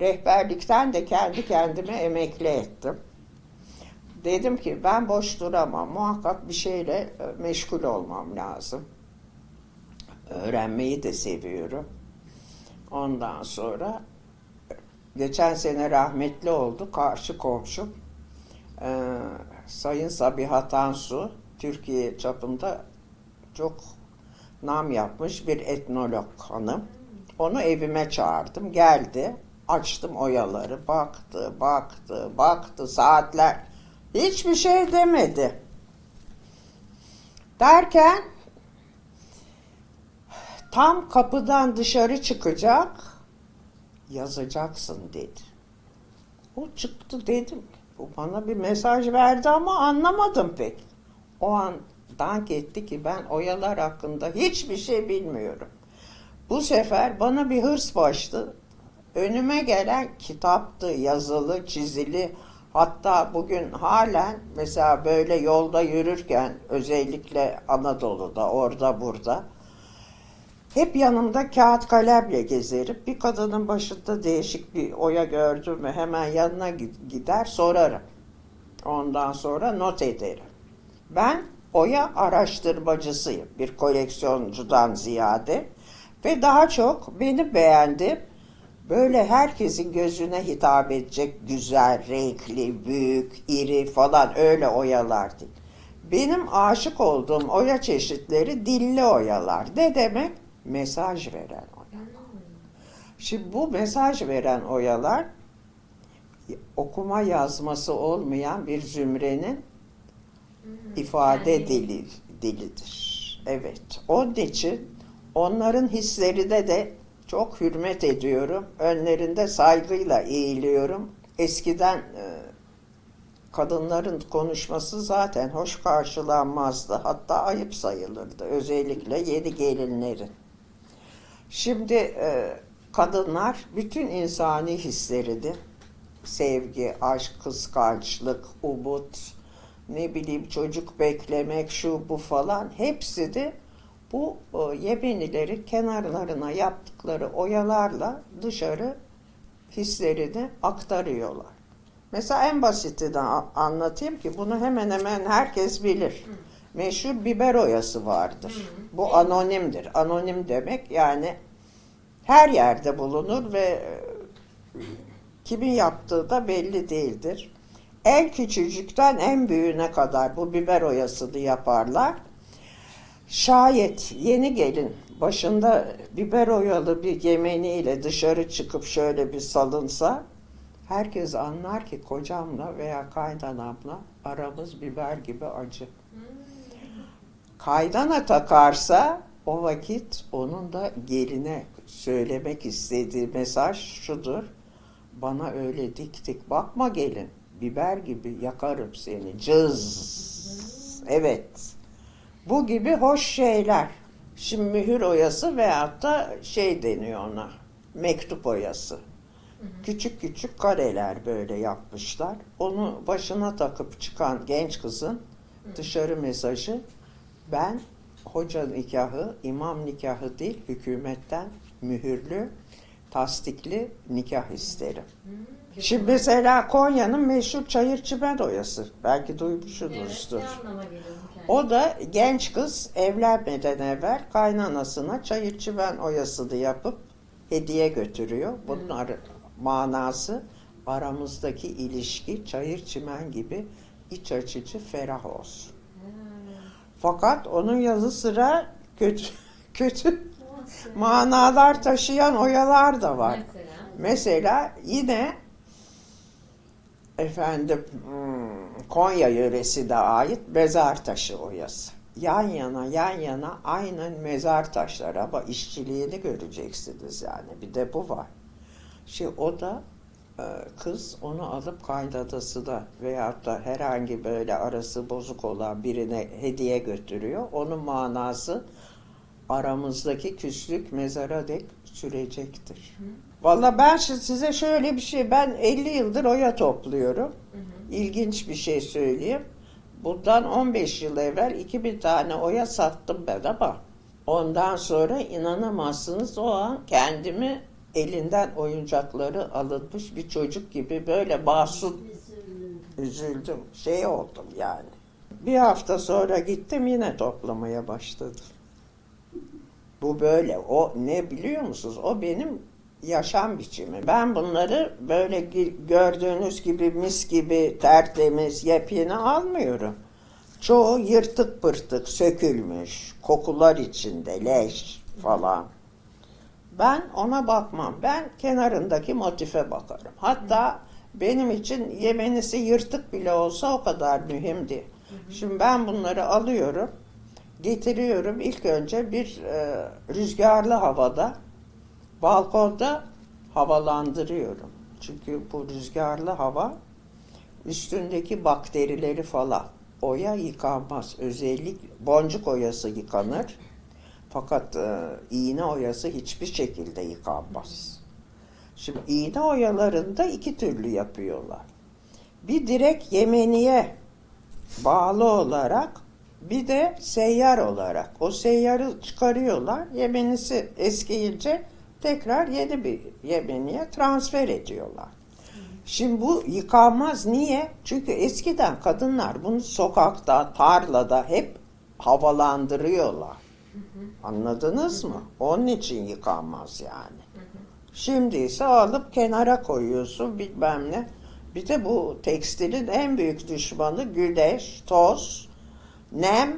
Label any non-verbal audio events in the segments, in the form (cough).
Rehberlikten de kendi kendime emekli ettim. Dedim ki ben boş duramam. Muhakkak bir şeyle e, meşgul olmam lazım. Öğrenmeyi de seviyorum. Ondan sonra geçen sene rahmetli oldu karşı komşum. Ee, Sayın Sabiha Tansu Türkiye çapında çok nam yapmış bir etnolog hanım. Onu evime çağırdım. Geldi. Açtım oyaları. Baktı, baktı, baktı saatler. Hiçbir şey demedi. Derken tam kapıdan dışarı çıkacak yazacaksın dedi. O çıktı dedim. Bu bana bir mesaj verdi ama anlamadım pek. O an dank etti ki ben oyalar hakkında hiçbir şey bilmiyorum. Bu sefer bana bir hırs başladı. Önüme gelen kitaptı, yazılı, çizili. Hatta bugün halen mesela böyle yolda yürürken özellikle Anadolu'da, orada burada hep yanımda kağıt kalemle gezerim. Bir kadının başında değişik bir oya gördüm mü hemen yanına gi- gider sorarım. Ondan sonra not ederim. Ben oya araştırmacısıyım. Bir koleksiyoncudan ziyade. Ve daha çok beni beğendim. Böyle herkesin gözüne hitap edecek güzel, renkli, büyük, iri falan öyle oyalar değil. Benim aşık olduğum oya çeşitleri dilli oyalar. Ne demek? Mesaj veren oyalar. Şimdi bu mesaj veren oyalar okuma yazması olmayan bir zümrenin ifade dili dilidir. Evet. Onun için onların hislerine de çok hürmet ediyorum. Önlerinde saygıyla eğiliyorum. Eskiden e, kadınların konuşması zaten hoş karşılanmazdı. Hatta ayıp sayılırdı. Özellikle yeni gelinlerin. Şimdi e, kadınlar bütün insani hislerini sevgi, aşk, kıskançlık, umut, ne bileyim çocuk beklemek, şu bu falan hepsi de bu e, Yemenilerin kenarlarına yaptıkları oyalarla dışarı hislerini aktarıyorlar. Mesela en basitini a- anlatayım ki bunu hemen hemen herkes bilir. Meşhur biber oyası vardır. Bu anonimdir. Anonim demek yani her yerde bulunur ve e, kimin yaptığı da belli değildir. En küçücükten en büyüğüne kadar bu biber oyasını yaparlar. Şayet yeni gelin başında biber oyalı bir yemeniyle dışarı çıkıp şöyle bir salınsa herkes anlar ki kocamla veya kaynanamla aramız biber gibi acı. Kaydana takarsa o vakit onun da geline söylemek istediği mesaj şudur. Bana öyle dik dik bakma gelin. Biber gibi yakarım seni. Cız. Evet. Bu gibi hoş şeyler. Şimdi mühür oyası veyahut da şey deniyor ona. Mektup oyası. Küçük küçük kareler böyle yapmışlar. Onu başına takıp çıkan genç kızın dışarı mesajı ben hoca nikahı, imam nikahı değil hükümetten mühürlü, tasdikli nikah isterim. Şimdi mesela Konya'nın meşhur çayır çimen oyası. Belki Evet, duymuşsunuzdur. hikaye? O da genç kız evlenmeden evvel kaynanasına çayır çimen oyasını yapıp hediye götürüyor. Bunun ar- manası aramızdaki ilişki çayır çimen gibi iç açıcı ferah olsun. Fakat onun yazı sıra kötü (laughs) kötü manalar taşıyan oyalar da var. Mesela. Mesela yine efendim hmm, Konya yöresine ait mezar taşı oyası. Yan yana yan yana aynen mezar taşları ama işçiliğini göreceksiniz yani. Bir de bu var. Şimdi o da e, kız onu alıp kaynadasına veyahut da herhangi böyle arası bozuk olan birine hediye götürüyor. Onun manası aramızdaki küslük mezara dek sürecektir. Valla ben size şöyle bir şey, ben 50 yıldır oya topluyorum. Hı hı. İlginç bir şey söyleyeyim. Bundan 15 yıl evvel 2000 tane oya sattım ben ama ondan sonra inanamazsınız o an kendimi elinden oyuncakları alınmış bir çocuk gibi böyle masum üzüldüm. Şey oldum yani. Bir hafta sonra gittim yine toplamaya başladım. Bu böyle. O ne biliyor musunuz? O benim yaşam biçimi. Ben bunları böyle gördüğünüz gibi mis gibi tertemiz, yepyeni almıyorum. Çoğu yırtık pırtık, sökülmüş, kokular içinde, leş falan. Ben ona bakmam. Ben kenarındaki motife bakarım. Hatta benim için yemenisi yırtık bile olsa o kadar mühimdi. Şimdi ben bunları alıyorum, getiriyorum. İlk önce bir e, rüzgarlı havada, balkonda havalandırıyorum. Çünkü bu rüzgarlı hava üstündeki bakterileri falan oya yıkanmaz. Özellik boncuk oyası yıkanır. Fakat e, iğne oyası hiçbir şekilde yıkanmaz. Şimdi iğne oyalarında iki türlü yapıyorlar. Bir direkt yemeniye bağlı olarak bir de seyyar olarak. O seyyarı çıkarıyorlar. Yemenisi eskiyince tekrar yeni bir yemeniye transfer ediyorlar. Şimdi bu yıkanmaz. Niye? Çünkü eskiden kadınlar bunu sokakta, tarlada hep havalandırıyorlar. Anladınız mı? Onun için yıkanmaz yani. Şimdi ise alıp kenara koyuyorsun bilmem ne. Bir de bu tekstilin en büyük düşmanı güneş, toz, nem.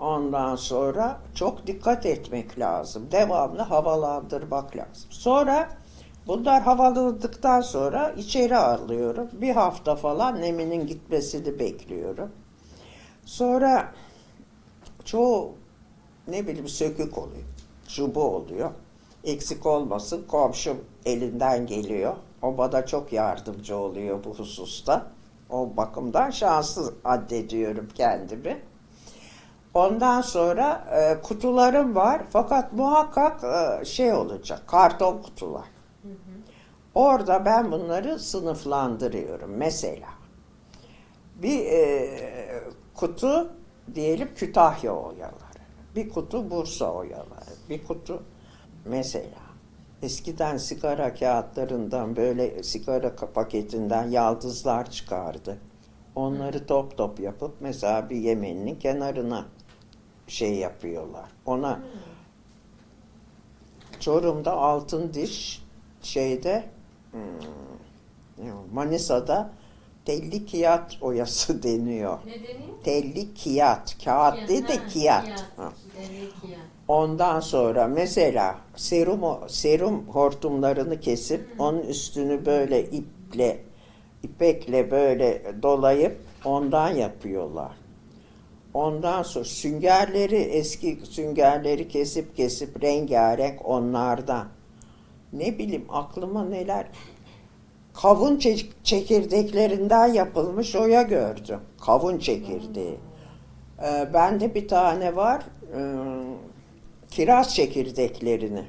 Ondan sonra çok dikkat etmek lazım. Devamlı havalandırmak lazım. Sonra bunlar havalandıktan sonra içeri alıyorum. Bir hafta falan neminin gitmesini bekliyorum. Sonra çoğu ne bileyim sökük oluyor. Şu bu oluyor. Eksik olmasın komşum elinden geliyor. O bana çok yardımcı oluyor bu hususta. O bakımdan şanslı addediyorum kendimi. Ondan sonra e, kutularım var fakat muhakkak e, şey olacak karton kutular. Orada ben bunları sınıflandırıyorum. Mesela bir e, kutu diyelim Kütahya oyaları, bir kutu Bursa oyaları, bir kutu mesela eskiden sigara kağıtlarından böyle sigara paketinden yaldızlar çıkardı. Onları top top yapıp mesela bir yemeğinin kenarına şey yapıyorlar. Ona Çorum'da altın diş şeyde hmm, Manisa'da telli kiyat oyası (laughs) deniyor. Ne deniyor? Telli kiyat. Kağıt değil de Ha, kiyat. Ha. Kiyat. Ondan sonra mesela serum serum hortumlarını kesip onun üstünü böyle iple ipekle böyle dolayıp ondan yapıyorlar. Ondan sonra süngerleri eski süngerleri kesip kesip rengarenk onlardan. Ne bileyim aklıma neler kavun çe- çekirdeklerinden yapılmış oya gördüm. Kavun çekirdeği. Ee, bende bir tane var. Ee, kiraz çekirdeklerini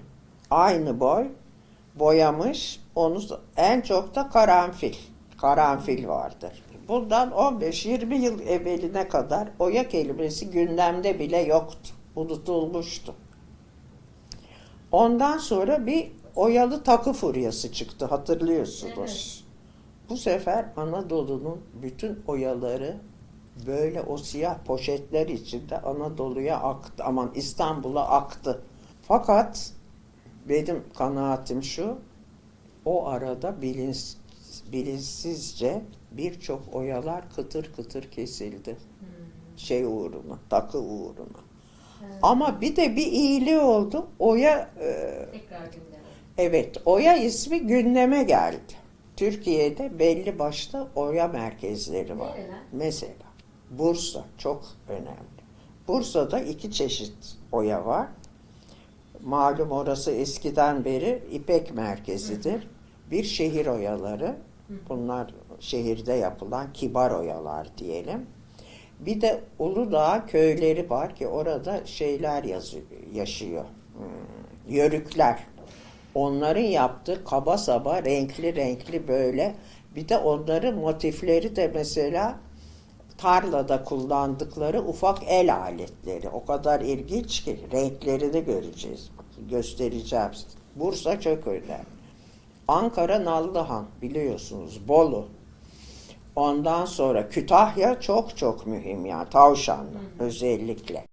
aynı boy boyamış. Onu en çok da karanfil. Karanfil vardır. Bundan 15-20 yıl evveline kadar oya kelimesi gündemde bile yoktu. Unutulmuştu. Ondan sonra bir oyalı takı furyası çıktı hatırlıyorsunuz. Bu sefer Anadolu'nun bütün oyaları böyle o siyah poşetler içinde Anadolu'ya aktı. Aman İstanbul'a aktı. Fakat benim kanaatim şu. O arada bilinç, bilinçsizce birçok oyalar kıtır kıtır kesildi. Şey uğruna, takı uğruna. Ama bir de bir iyiliği oldu. Oya e. Evet, Oya ismi gündeme geldi. Türkiye'de belli başlı Oya merkezleri var. Nereler? Mesela Bursa çok önemli. Bursa'da iki çeşit Oya var. Malum orası eskiden beri İpek merkezidir. Bir şehir oyaları. Bunlar şehirde yapılan kibar oyalar diyelim. Bir de Uludağ köyleri var ki orada şeyler yazıyor, yaşıyor. Hmm, yörükler. Onların yaptığı kaba saba renkli renkli böyle. Bir de onların motifleri de mesela tarlada kullandıkları ufak el aletleri. O kadar ilginç ki renklerini göreceğiz. Göstereceğim. Bursa çok önemli. Ankara Nallıhan biliyorsunuz Bolu. Ondan sonra Kütahya çok çok mühim ya Tavşanlı özellikle.